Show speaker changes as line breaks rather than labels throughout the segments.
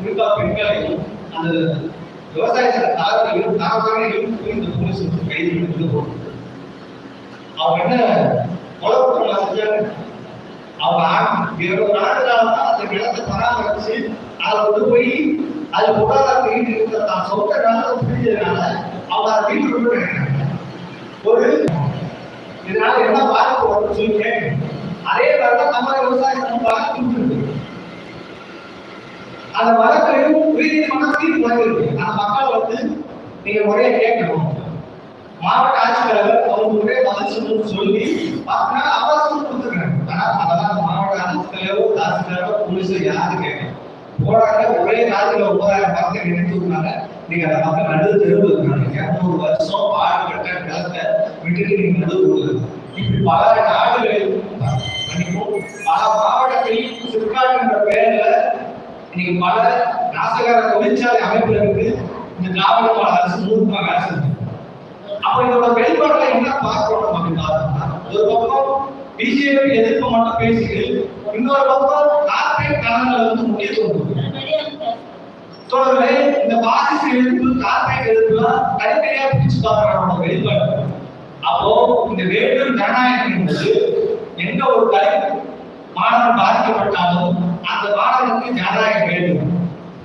குறிப்பா பெண்களையும் அந்த விவசாயத்துல தரவையும் தரவரையும் இந்த போலீஸ் கைது பண்ணி போட்டு அவங்க என்ன கொலை குற்றங்களா செஞ்சாங்க? அவங்க இருபது நாட்களாக தான் அந்த நிலத்தை பராமரிச்சு அதை கொண்டு போய் அது பொருளாதாரத்தை ஈட்டு இருக்கிற தான் சொந்த நிலத்தை புரிஞ்சதுனால அவங்க அதை வீட்டு கொண்டு போயிருக்காங்க ஒரு இதனால என்ன பாதிப்பு வரும்னு சொல்லி கேட்கணும் அதே மாதிரி தான் நம்ம விவசாயத்தை பாதிப்பு அந்த வழக்கையும் உயர்நீதிமன்றம் தீர்ப்பு வழங்கியிருக்கு அந்த மக்கள் வந்து நீங்க முறையா கேட்கணும். மாவட்ட ஆட்சித்தலைவர் அவங்க ஒரே பதில் சொல்லணும்னு சொல்லி மக்கள் அவசரம் கொடுத்துருக்காங்க ஆனா அதெல்லாம் மாவட்ட ஆட்சித்தலைவர் தாசில்தாரோ போலீஸ் யாரு கேட்கணும் போராட்ட ஒரே நாட்டுல ஒன்பதாயிரம் மரத்தை நினைத்துனால நீங்க அதை மக்கள் நடுவு தெருவு இருக்காங்க இரநூறு வருஷம் பாடுபட்ட நிலத்தை விட்டுட்டு நீங்க நடுவு கொடுக்குறது இப்படி பல நாடுகளில் பல மாவட்டத்தில் சிற்காட்டுன்ற பெயர்ல இன்னைக்கு பல நாசகர தொழிற்சாலை அமைப்புல இருக்கு இந்த திராவிட அரசு மூர்க்கமா வேலை செஞ்சு அப்ப இதோட வெளிப்பாடுல என்ன பார்க்கிறோம் அப்படின்னு பார்த்தோம்னா ஒரு பக்கம் பிஜேபி எதிர்ப்பு மட்டும் பேசிட்டு இன்னொரு பக்கம் கார்பரேட் கணங்களை வந்து முக்கியத்துவம் கொடுக்குது தொடர்பு இந்த பாசிச எதிர்ப்பு கார்பரேட் எதிர்ப்புலாம் தனித்தனியா பிரிச்சு பார்க்கறோம் வெளிப்பாடு. அப்போ இந்த வேண்டும் ஜனநாயகம் என்பது எந்த ஒரு கலை மாணவன் பாதிக்கப்பட்டாலும் அந்த மாணவனுக்கு ஜனநாயகம் வேண்டும்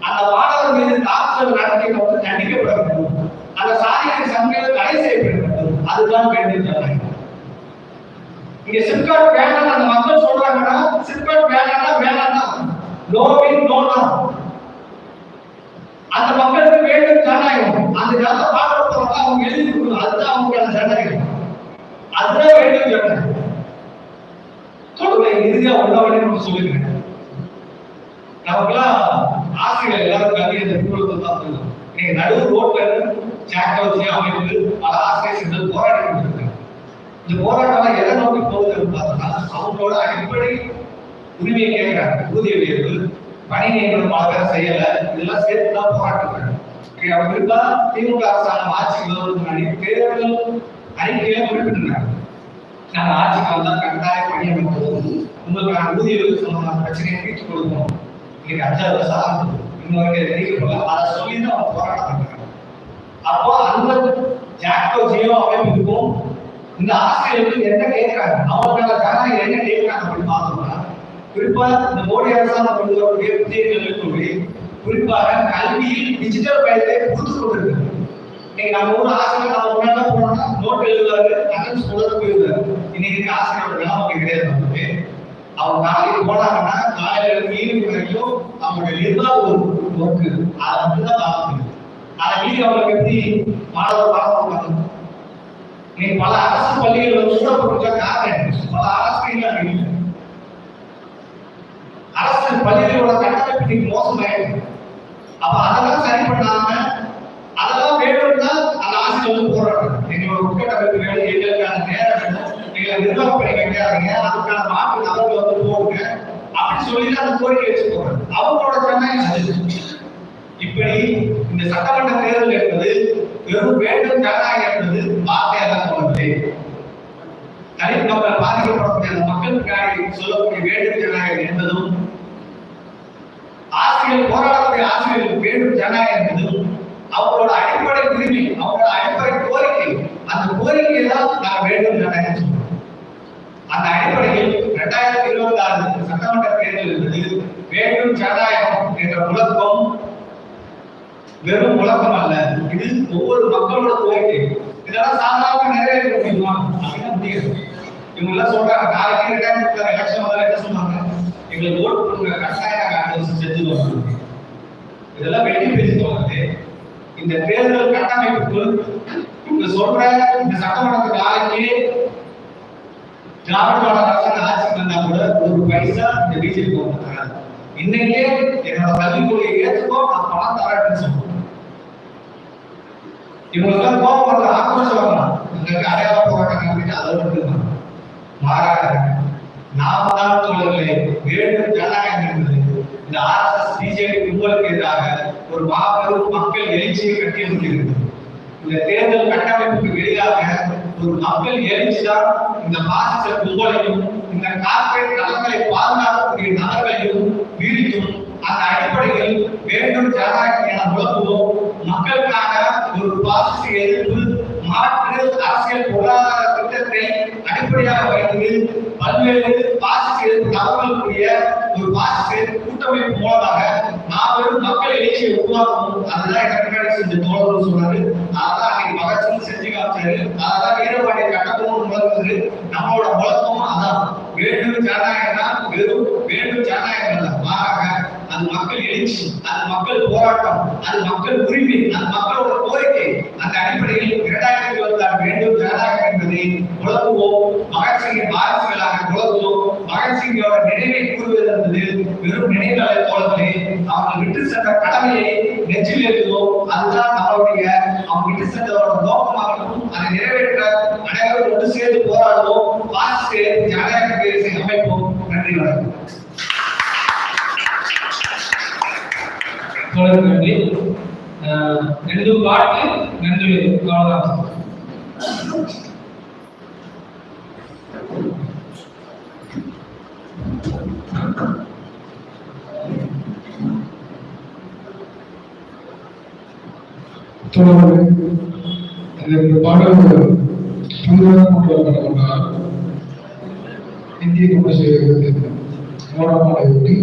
அந்த மாணவர் மீது தாக்குதல் நடத்தி வந்து தண்டிக்கப்பட வேண்டும் அந்த சாதிய சந்தையில் தடை செய்யப்பட வேண்டும் அதுதான் வேண்டும் ஜனநாயகம். இங்க சிப்காட் வேணாம் அந்த மக்கள் சொல்றாங்கன்னா சிப்காட் வேணாம்னா வேணாம் தான் நோவின் நோ தான் அந்த மக்களுக்கு வேண்டும் ஜனநாயகம் அந்த ஜனத்தை பார்க்க போறவங்க அவங்க எழுதி கொடுக்கணும் அதுதான் அவங்களுக்கான ஜனநாயகம் அதுதான் வேண்டும் ஜனநாயகம் தொடர்பை இறுதியா உணவனே நம்ம சொல்லிக்கிறேன் நமக்கெல்லாம் ஆசிரியர் எல்லாரும் கல்வி இந்த நிறுவனத்தை தான் தெரியும் நீங்க நடுவு ரோட்ல சாக்கோசி அமைப்பு பல ஆசிரியர் சென்று போராடி கொண்டிருக்காங்க இந்த போராட்டம் எதை நோக்கி போகுதுன்னு பார்த்தோம்னா அவங்களோட அடிப்படை உரிமையை கேட்கிறாங்க. ஊதிய உயர்வு பணி நியமனம் பல பேர் செய்யல. இதெல்லாம் சேர்த்து தான் போராட்டம் அவங்க இருக்கா? திமுக அரசாங்கம் ஆட்சிக்கு வருவதற்கு முன்னாடி தேர்தல் அறிக்கையில குறிப்பிட்டிருந்தாங்க. நாங்க ஆட்சிக்கு வந்தா கட்டாய பணி அமைப்போம். உங்களுக்கான ஊதிய உயர்வு சம்பந்தமான பிரச்சனையை தீர்த்து கொடுக்கணும் இன்னைக்கு அஞ்சாவது வருஷம் ஆகுது. உங்களுக்கு வரைக்கும் தெரிவிக்கப்படல அதை சொல்லி தான் அவங்க போராட்டம் அப்போ அந்த ஜாக்டோ ஜியோ அமைப்புக்கும் இந்த ஆசிரியர்களுக்கு என்ன கேட்கிறாங்க? அவங்களுக்கான ஜனநாயகம் என்ன கேட்கிறாங்க அப்படின்னு பார்த்தோம்னா குறிப்பா இந்த மோடி அரசாங்கம் கொண்டு வரக்கூடிய புதிய குறிப்பாக கல்வியில் டிஜிட்டல் பயத்தை கொடுத்து கொண்டிருக்கு நீங்க நம்ம ஊர் ஆசிரியர் நம்ம முன்னாடி போனோம்னா நோட் எழுதுவாரு அட்டன்ஸ் போட போயிருந்தாரு இன்னைக்கு ஆசிரியர் ஆசிரியரோட நிலைமை கிடையாது நமக்கு. அவங்க நாளைக்கு போனாங்கன்னா காலையில இருந்து ஈவினிங் வரைக்கும் அவங்களுடைய நிர்வாக ஒரு ஒர்க்கு அதை மட்டும்தான் தான் பார்க்க முடியும். அதை மீறி அவங்களுக்கு எப்படி மாணவர் பாடம் பார்க்கணும் நீங்க பல அரசு பள்ளிகள் வந்து மூடப்பட்டிருக்க காரணம் பல அரசு இல்லை. அரசு பள்ளிகளோட கட்டமைப்பு இன்னைக்கு மோசமாயிருக்கு அப்ப அதெல்லாம் சரி பண்ணாம அதெல்லாம் வேணும்னா அந்த ஆசிரியர் வந்து போராடுறாங்க எங்களோட உட்கட்டமைப்பு வேணும் எங்களுக்கான நேரம் வேணும் எங்களை நிர்வாகம் பண்ணி வைக்காதீங்க அதுக்கான மாற்று நபர்கள் வந்து போடுங்க. சொல்லி அந்த கோரிக்கை வச்சுக்கோங்க அவங்களோட ஜனநாயகம் அது. இப்படி இந்த சட்டமன்ற தேர்தல் என்பது வெறும் வேண்டும் ஜனநாயகம் என்பது வார்த்தையாக தான் தோணுது தனி பாதிக்கப்படக்கூடிய அந்த மக்களுக்காக சொல்லக்கூடிய வேண்டும் ஜனநாயகம் என்பதும் ஆசிரியர் போராடக்கூடிய ஆசிரியர்களுக்கு வேண்டும் ஜனநாயகம் என்பதும் அவங்களோட அடிப்படை உரிமை அவங்களோட அடிப்படை கோரிக்கை அந்த கோரிக்கையை தான் நான் வேண்டும் ஜனநாயகம் சொல்றோம். அந்த அடிப்படையில் இரண்டாயிரத்தி இருபது ஆறு சட்டமன்ற தேர்தல் என்பது வேண்டும் ஜனநாயகம் என்ற முழக்கம் வெறும் முழக்கம் அல்ல. இது ஒவ்வொரு மக்களோட கோரிக்கை. இதெல்லாம் சாதாரண நிறைவேற்ற முடியுமா அப்படின்னா முடியாது. இவங்க எல்லாம் சொல்றாங்க நாளைக்கு ரெண்டாயிரத்தி எலெக்ஷன் வந்தாலும் என்ன சொன்னாங்க எங்களுக்கு ஓட்டு கொடுங்க கட்டாயம் நாங்கள் அடுத்த வருஷம் செஞ்சு வருவோம் இதெல்லாம் வெளியே பேசி தோணுது இந்த தேர்தல் கட்டமைப்புக்கு இவங்க சொல்ற இந்த சட்டமன்ற நாளைக்கு திராவிட அரசாங்க ஆட்சி வந்தா கூட ஒரு பைசா இந்த பிஜேபி இன்னைக்கே என்னோட இவங்களுக்கு கோபம் வரல ஆக்ரோஷம் வரலாம் எங்களுக்கு அடையாள போராட்டம் அப்படின்னு அதை மட்டும் மாறாக நாம தான் தோழர்களே வேண்டும் ஜனநாயகம் என்பது. இந்த ஆர்எஸ்எஸ் பிஜேபி கும்பலுக்கு எதிராக ஒரு மாபெரும் மக்கள் எழுச்சியை கட்டியிருக்கிறது இந்த தேர்தல் கட்டமைப்புக்கு வெளியாக ஒரு மக்கள் எழுச்சிதான் இந்த பாசிச கும்பலையும் இந்த கார்பரேட் நலன்களை பாதுகாக்கக்கூடிய நலன்களையும் வீழ்த்தும். அந்த அடிப்படையில் வேண்டும் ஜனநாயகம் என உலகுவோம் மக்களுக்காக அடிப்படையாக பல்வேறு பாசிச எதிர்ப்பு ஒரு பாசிச கூட்டமைப்பு மூலமாக நாவரும் மக்கள் எழுச்சியை உருவாக்கணும் அதுதான் எனக்கு செஞ்ச தோழர்கள் சொன்னாரு அதான் அன்னைக்கு பகத்சிங் செஞ்சு காமிச்சாரு. அதான் வீரபாண்டிய கட்டபொம்மன் முழங்குது நம்மளோட முழக்கமும் அதான். வேண்டும் ஜனநாயகம்னா வெறும் வேண்டும் ஜனநாயகம் அல்ல. மாறாக அது மக்கள் எழுச்சி அது மக்கள் போராட்டம் அது மக்கள் உரிமை அது மக்களோட ஜனநாயகம் என்பதை வாரிசுகளாக நினைவை கூறுவது வெறும் நினைவுகளை போலவே அவர்கள் விட்டு சென்ற கடமையை நெஞ்சில் எழுதுவோம். அதுதான் நம்மளுடைய அவங்க விட்டு சென்றதோட நோக்கமாகவும் அதை நிறைவேற்ற அனைவரும் ஒன்று சேர்ந்து போராடுவோம். வாசி ஜனநாயக அமைப்போம். நன்றி வணக்கம்.
நன்றி. அஹ் பாட்டு நன்றி
தொடர்ந்து இந்த பாடல் புதிதாக கொண்டு வரப்பட்டவர்களால் இந்திய கம்யூனிஸ்ட் மூலமாக ஒட்டி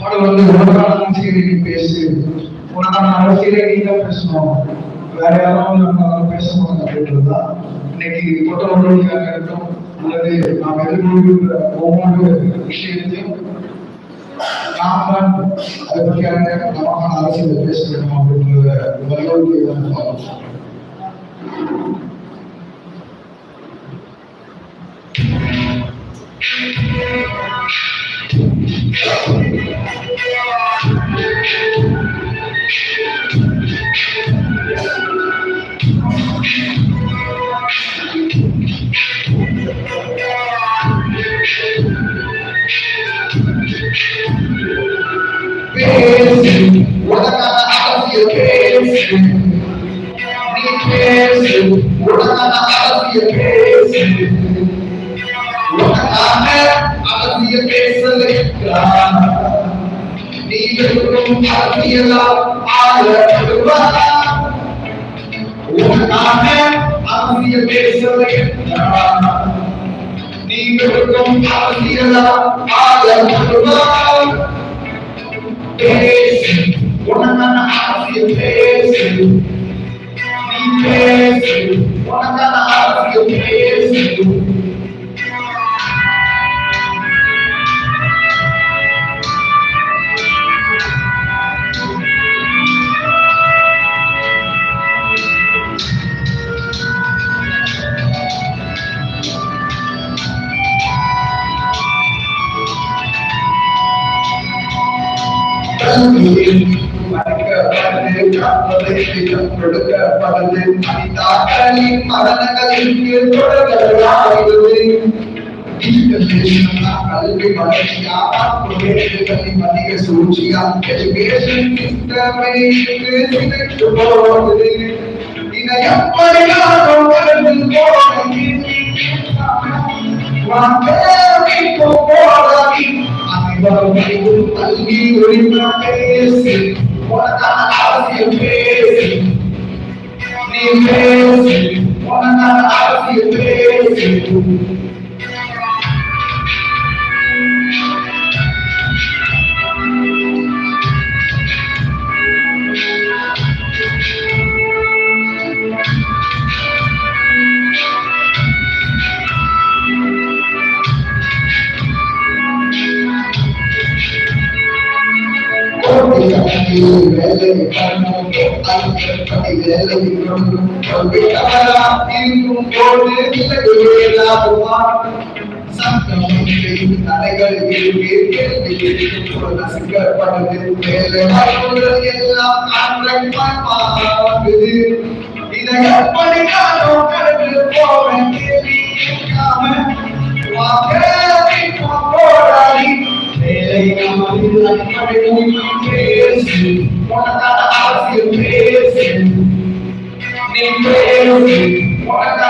பாடல் வந்து உலகான அரசியலை நீ பேசு உலகான அரசியலை நீ தான் பேசணும் வேற யாரும் நம்மளால பேச முடியாது அப்படின்றதுதான் இன்னைக்கு கொட்டவர்களுடைய இருக்கட்டும் அல்லது நாம் எதிர்கொள்கின்ற ஒவ்வொரு விஷயத்தையும் நாம் தான் அதை பற்றியான நமக்கான பேச வேண்டும் அப்படின்றத வலியுறுத்தி தான் பார்க்கணும் பேசு உலகான அரசியல் பேசு நீ பேசு உலகான அரசியல் பேசு உலகான அரசியல் பேசலைக்கிறான் நீ வெறும் அரசியலால் ஆளப்படுவான் உலகான அரசியல் பேசலைக்கிறான் நீ வெறும் அரசியலால் ஆளப்படுவான் பேசு உனக்கான அரசியல் பேசு wanang'ana afya Yesu, Yesu wanang'ana afya Yesu. கொடுக்கப்பட்டது அனிதாக்களின் மரணங்களுக்கு தொடர்களாகிறது கல்வி வளர்ச்சியா கல்வி அதிக சூழ்ச்சியா எஜுகேஷன் சிஸ்டமே சிதைத்து போவது இதை எப்படி நானும் கடந்து போவது கல்வி உரிமை பேசு உனக்கான அரசியல் பேசு we praise you. One another we praise you. Thank you. நீ பேசு உனக்கான அரசியல் பேசு போராடி வேலை நாமத்தில் Wanna out of your. Be. Wanna.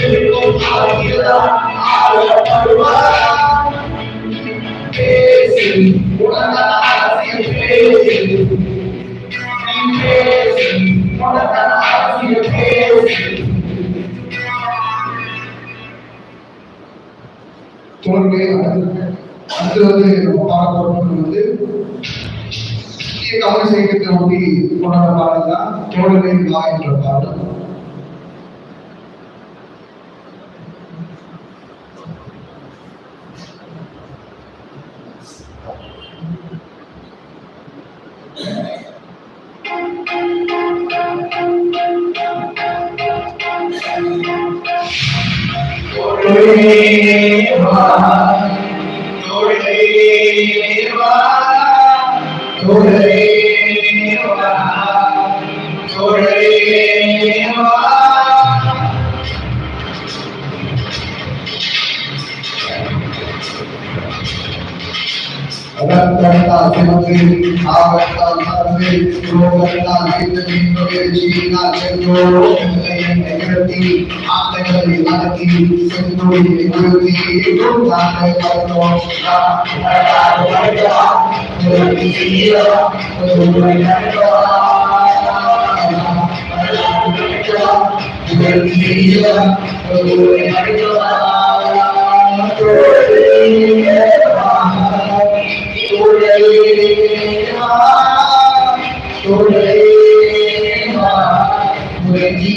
நமது வாழ்க்கையிலேயோ பேசு அரசியல் பேசு பேசு அரசியல் பேசு தொடர்பு அடுத்து வந்து நம்ம பார்க்க போறது வந்து இந்திய கவர்ச்சி இயக்கத்தை ஒட்டி பாடல் தான் தோழமை வா என்ற பாடல்.
आप தமிழ் ரோகத்தால் சித்தமின்றோர் ஜீவித்தால் சென்றோர் என்னை நிகழ்த்தி ஆத்தங்களை நடத்தி செந்தோரை நிகழ்த்தி நாங்கள் பார்த்தோம் Thank you.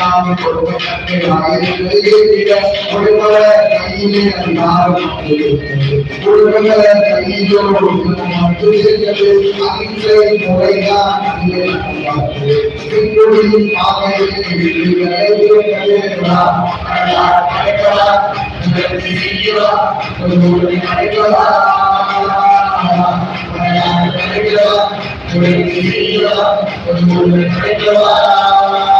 काम करो अपने भाई के लिए बोले बोले कहीं में अधिकार बोले बोले कहीं जो मारते से चले आगे से बोलेगा ये इनको भी आप ऐसे बिजली गए जो कहे ना कला कला
तो बोले कला कला कला तो बोले कला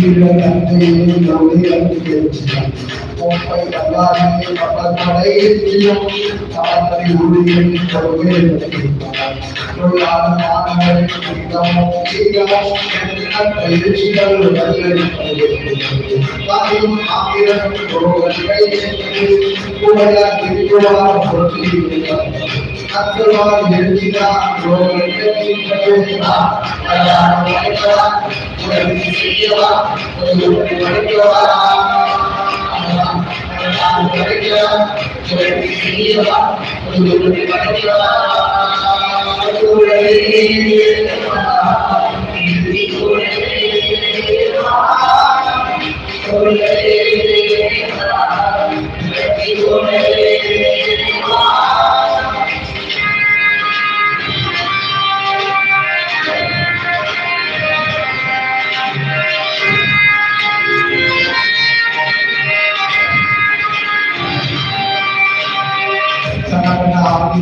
ಜಿಲ್ಲೆಯಲ್ಲಿ ಹದಿನೈದು ಗೌರಿ ಹತ್ತಿಗೆ ಮುಂಬೈ ಬಳ್ಳಾರಿ ಕಡೈದಿಲ್ಲ ತಾಯಿ ಊರಿನಲ್ಲಿ ಕೊಡುಗೆ ಕೊಡುಗೆ 학교와 연기가 로열기가 나야 로열기가 우리 시기와 우리 로열기와 나야 로열기와 우리 시기와 우리 로열기와 우리 로열기와 우리 로열기와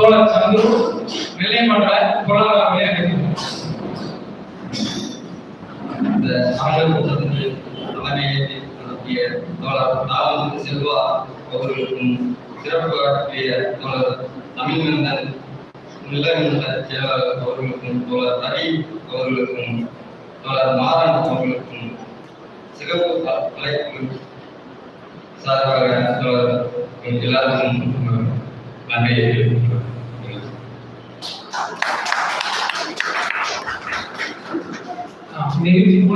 தோழர் சந்து நிலைமன்ற புலவராக
இந்த சமையல் கூட்டத்திற்கு தலைமையேற்று நடத்திய தோழர் தாவூது செல்வா அவர்களுக்கும் சிறப்பு ஆற்றிய தோழர் தமிழ்மந்தன் நிலமன்ற செயலாளர் அவர்களுக்கும் தோழர் ரவி அவர்களுக்கும் தோழர் மாறன் அவர்களுக்கும் சிகப்பு சார்பாக தோழர் எல்லாருக்கும் நன்றியை
negative